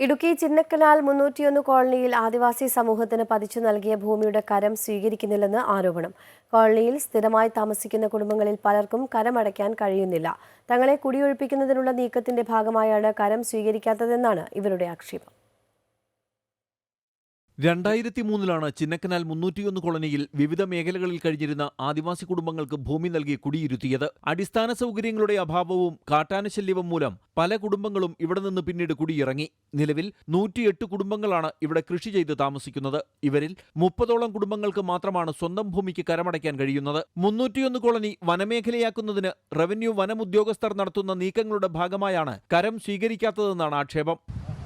ഇടുക്കി ചിന്നക്കനാൽ മുന്നൂറ്റിയൊന്ന് കോളനിയിൽ ആദിവാസി സമൂഹത്തിന് പതിച്ചു നൽകിയ ഭൂമിയുടെ കരം സ്വീകരിക്കുന്നില്ലെന്ന് ആരോപണം. കോളനിയിൽ സ്ഥിരമായി താമസിക്കുന്ന കുടുംബങ്ങളിൽ പലർക്കും കരമടയ്ക്കാൻ കഴിയുന്നില്ല. തങ്ങളെ കുടിയൊഴിപ്പിക്കുന്നതിനുള്ള നീക്കത്തിന്റെ ഭാഗമായാണ് കരം സ്വീകരിക്കാത്തതെന്നാണ് ഇവരുടെ ആക്ഷേപം. രണ്ടായിരത്തി മൂന്നിലാണ് ചിന്നക്കനാൽ മുന്നൂറ്റിയൊന്ന് കോളനിയിൽ വിവിധ മേഖലകളിൽ കഴിഞ്ഞിരുന്ന ആദിവാസി കുടുംബങ്ങൾക്ക് ഭൂമി നൽകി കുടിയിരുത്തിയത്. അടിസ്ഥാന സൗകര്യങ്ങളുടെ അഭാവവും കാട്ടാനശല്യവും മൂലം പല കുടുംബങ്ങളും ഇവിടെ നിന്ന് പിന്നീട് കുടിയിറങ്ങി. നിലവിൽ നൂറ്റിയെട്ട് കുടുംബങ്ങളാണ് ഇവിടെ കൃഷി ചെയ്ത് താമസിക്കുന്നത്. ഇവരിൽ മുപ്പതോളം കുടുംബങ്ങൾക്ക് മാത്രമാണ് സ്വന്തം ഭൂമിക്ക് കരമടയ്ക്കാൻ കഴിയുന്നത്. മുന്നൂറ്റിയൊന്ന് കോളനി വനമേഖലയാക്കുന്നതിന് റവന്യൂ വനം ഉദ്യോഗസ്ഥർ നടത്തുന്ന നീക്കങ്ങളുടെ ഭാഗമായാണ് കരം സ്വീകരിക്കാത്തതെന്നാണ് ആക്ഷേപം.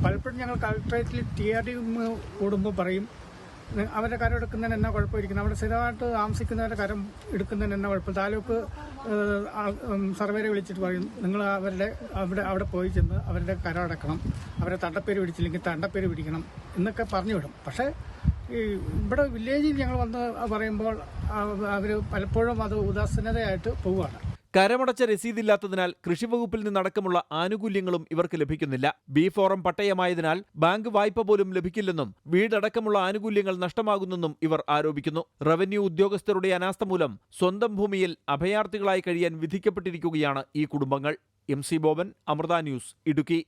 പലപ്പോഴും ഞങ്ങൾ കളക്ട്രേറ്റിൽ ടി ആർ ഡി കൂടുമ്പോൾ പറയും "നി- അവരുടെ കരം എടുക്കുന്നതിന് എന്നാ കുഴപ്പമായിരിക്കും അവിടെ സ്ഥിരമായിട്ട് താമസിക്കുന്നവരുടെ കരം എടുക്കുന്നതിന് എന്നാ കുഴപ്പം? താലൂക്ക് സർവേരെ വിളിച്ചിട്ട് പറയും നിങ്ങൾ അവരുടെ അവിടെ അവിടെ പോയി ചെന്ന് അവരുടെ കരം അടക്കണം. അവരെ തണ്ടപ്പേര് പിടിച്ചില്ലെങ്കിൽ തണ്ടപ്പേര് പിടിക്കണം. എന്നൊക്കെ പറഞ്ഞു വിടും. പക്ഷേ ഈ ഇവിടെ വില്ലേജിൽ ഞങ്ങൾ വന്ന് പറയുമ്പോൾ അവർ പലപ്പോഴും അത് ഉദാസീനതയായിട്ട് പോവുകയാണ്. കരമടച്ച രസീതില്ലാത്തതിനാൽ കൃഷിവകുപ്പിൽ നിന്നടക്കമുള്ള ആനുകൂല്യങ്ങളും ഇവർക്ക് ലഭിക്കുന്നില്ല. ബി ഫോറം പട്ടയമായതിനാൽ ബാങ്ക് വായ്പ പോലും ലഭിക്കില്ലെന്നും വീടടക്കമുള്ള ആനുകൂല്യങ്ങൾ നഷ്ടമാകുന്നെന്നും ഇവർ ആരോപിക്കുന്നു. റവന്യൂ ഉദ്യോഗസ്ഥരുടെ അനാസ്ഥ മൂലം സ്വന്തം ഭൂമിയിൽ അഭയാർത്ഥികളായി കഴിയാൻ വിധിക്കപ്പെട്ടിരിക്കുകയാണ് ഈ കുടുംബങ്ങൾ. M C Boban Amrita news Idukki.